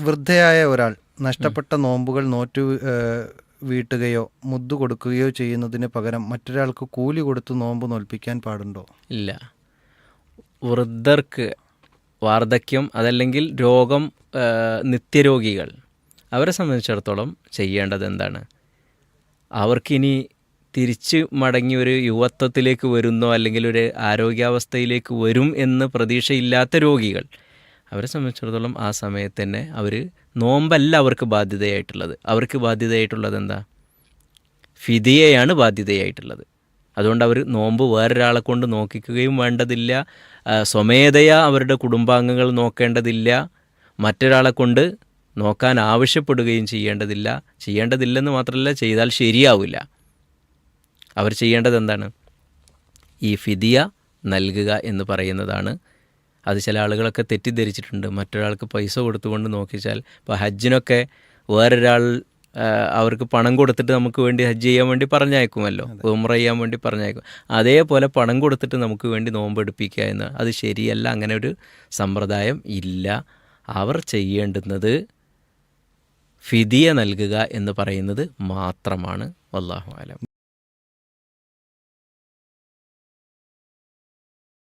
വൃദ്ധയായ ഒരാൾ നഷ്ടപ്പെട്ട നോമ്പുകൾ നോറ്റു വീട്ടുകയോ മുദ്ദു കൊടുക്കുകയോ ചെയ്യുന്നതിന് പകരം മറ്റൊരാൾക്ക് കൂലി കൊടുത്ത് നോമ്പ് നോൽപ്പിക്കാൻ പാടുണ്ടോ? ഇല്ല. വൃദ്ധർക്ക് വാർദ്ധക്യം അതല്ലെങ്കിൽ രോഗം നിത്യരോഗികൾ അവരെ സംബന്ധിച്ചിടത്തോളം ചെയ്യേണ്ടത് എന്താണ്? അവർക്കിനി തിരിച്ച് മടങ്ങി ഒരു യുവത്വത്തിലേക്ക് വരുന്നോ അല്ലെങ്കിൽ ഒരു ആരോഗ്യാവസ്ഥയിലേക്ക് വരും എന്ന് പ്രതീക്ഷയില്ലാത്ത രോഗികൾ അവരെ സംബന്ധിച്ചിടത്തോളം ആ സമയത്ത് തന്നെ അവർ നോമ്പല്ല അവർക്ക് ബാധ്യതയായിട്ടുള്ളത്. അവർക്ക് ബാധ്യതയായിട്ടുള്ളത് എന്താ? ഫിതിയെയാണ് ബാധ്യതയായിട്ടുള്ളത്. അതുകൊണ്ട് അവർ നോമ്പ് വേറൊരാളെ കൊണ്ട് നോക്കിക്കുകയും വേണ്ടതില്ല. സ്വമേധയാ അവരുടെ കുടുംബാംഗങ്ങൾ നോക്കേണ്ടതില്ല. മറ്റൊരാളെ കൊണ്ട് നോക്കാൻ ആവശ്യപ്പെടുകയും ചെയ്യേണ്ടതില്ല. ചെയ്യേണ്ടതില്ലെന്ന് മാത്രമല്ല ചെയ്താൽ ശരിയാവില്ല. അവർ ചെയ്യേണ്ടത് എന്താണ്? ഈ ഫിദിയ നൽകുക എന്ന് പറയുന്നതാണ് അത് ചില ആളുകളൊക്കെ തെറ്റിദ്ധരിച്ചിട്ടുണ്ട്. മറ്റൊരാൾക്ക് പൈസ കൊടുത്തുകൊണ്ട് നോക്കിച്ചാൽ ഇപ്പോൾ ഹജ്ജിനൊക്കെ വേറൊരാൾ അവർക്ക് പണം കൊടുത്തിട്ട് നമുക്ക് വേണ്ടി ഹജ്ജ് ചെയ്യാൻ വേണ്ടി പറഞ്ഞയക്കുമല്ലോ. ഉമ്ര ചെയ്യാൻ വേണ്ടി പറഞ്ഞയക്കും. അതേപോലെ പണം കൊടുത്തിട്ട് നമുക്ക് വേണ്ടി നോമ്പെടുപ്പിക്കുക എന്ന് അത് ശരിയല്ല അങ്ങനെ ഒരു സമ്പ്രദായം ഇല്ല. അവർ ചെയ്യേണ്ടുന്നത് ഫിദിയ നൽകുക എന്ന് പറയുന്നത് മാത്രമാണ്. വല്ലാഹു ആലം